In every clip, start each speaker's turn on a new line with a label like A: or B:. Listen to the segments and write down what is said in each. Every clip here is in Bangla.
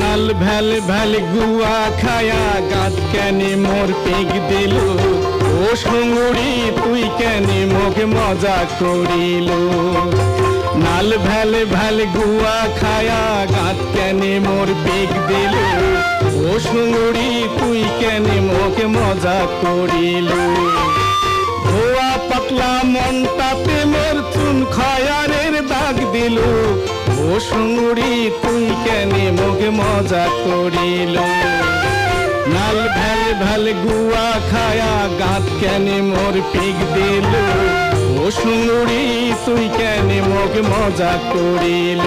A: নাল ভ্যাল ভ্যাল গুয়া খায়া গাত কেনে মোর পেগ দিল? ও সঙ্গুড়ি তুই কেনে মোকে মজা করিল? নাল ভ্যাল ভ্যাল গুয়া খায়া গাত কেনে মোর পেগ দিল? ও সঙ্গুড়ি তুই কেনে মোকে মজা করিল? ধোয়া পাতলা মনটাতে মোর চুন খয়ারের দাগ দিল। ও সঙ্গুড়ি তুই কেনে মোকে মজা করিল। নাল ভ্যাল ভ্যাল গুয়া খায়া গাত কেনে মোর পিক দিল। ও সুঙুরি তুই কেনে মোকে মজা করিল।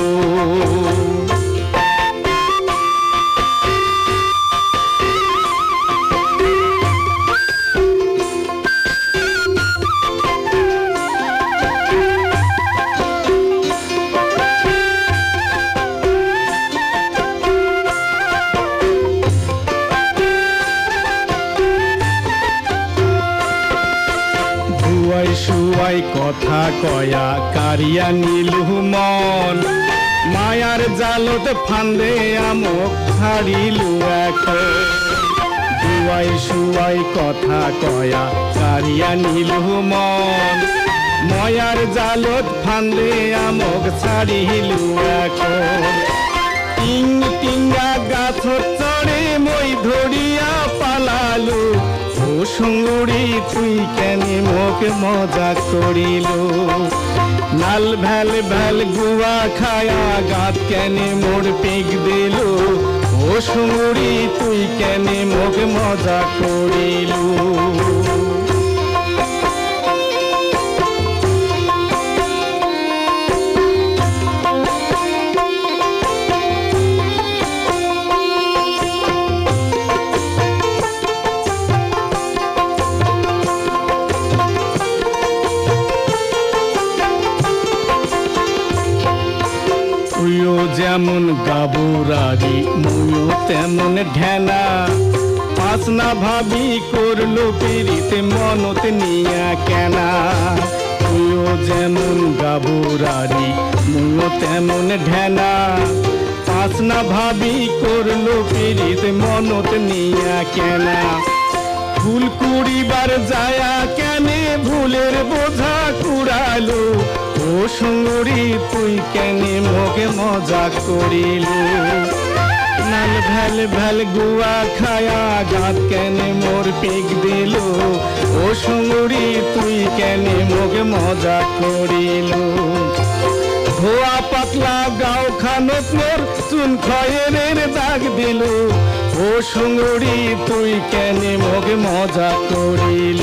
A: ধুয়াই শুয়াই কথা কয়া, কারিয়া নীলু মন মায়ার জালত ফান্দে আমক ছাড়িলু এখন। ধুয়াই শুয়াই কথা কয়া, কারিয়া নীলু মন ময়ার জালত ফান্দে আমক ছাড়িলু এখন। টিং টিঙ্গা গাছ চড়ে মই পালালু সঙ্গুড়ি তুই কেনে মোকে মজা করিল? নাল ভ্যাল ভ্যাল গুয়া খায়া গাত কেনে মোর পিক দিল? ও সুঙ্গুড়ি তুই কেনে মোকে মজা করিল? যেমন গাবুরারি মুইও তেমন ঢেনা পাস না ভাবি করল পিরিতে মনত নিয়া কেনা। তুইও যেমন গাবুরারি মুইও তেমন ঢেনা পাস না ভাবি করল পিরিতে মনত নিয়া কেনা। সুন্দরী, তুই কেনে মোকে মজা করিল? নাল ভ্যাল ভ্যাল গুয়া খায়া গাত কেনে মোর পিক দিল? ও সুন্দরী, তুই কেনে মোকে মজা করিল? ধোয়া পাতলা গাও খানত মোর চুন খয়ের দাগ দিল। ও সুন্দরী, তুই কেনে মোকে মজা করিল?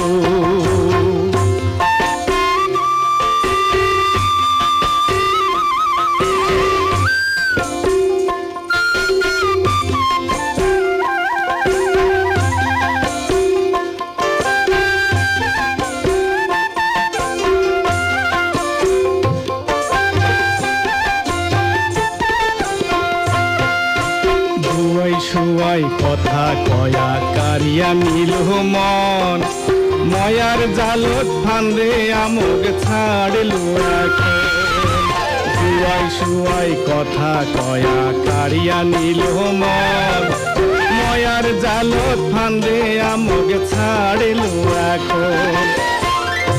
A: শুয়াই কথা কয়া কারিয়া নীল মন ময়ার জালত ফান্দে আমগ ছাড়লু এখন দুয়াই শুয়াই কথা কয়া কারিয়া নীল মন ময়ার জালত ফান্দে আমগ ছাড়লু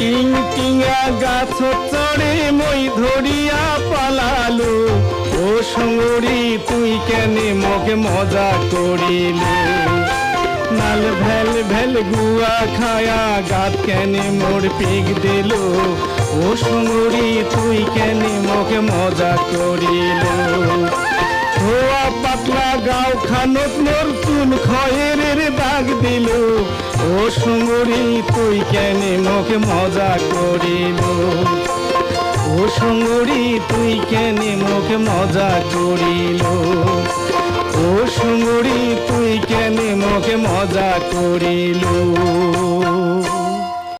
A: টিং টিঙ্গা গাছ চড়ে মই ধরিয়া পালালু। ও সঙ্গরি তুই কেনে মোকে মজা করিল? নাল ভেল ভেল গুয়া খায়া গাত কেনে মোর পিক দিল? ও সঙ্গরি তুই কেনে মোকে মজা করিল? ধোয়া পাতলা গাও খানত মোর চুন খয়ের দাগ দিল। সুঙ্গুরি তুই কেনে মোকে মজা করিল? ও সুঙ্গুরি তুই কেনে মোকে মজা করিল? ও সুঙ্গুরি তুই কেনে মোকে মজা করিল?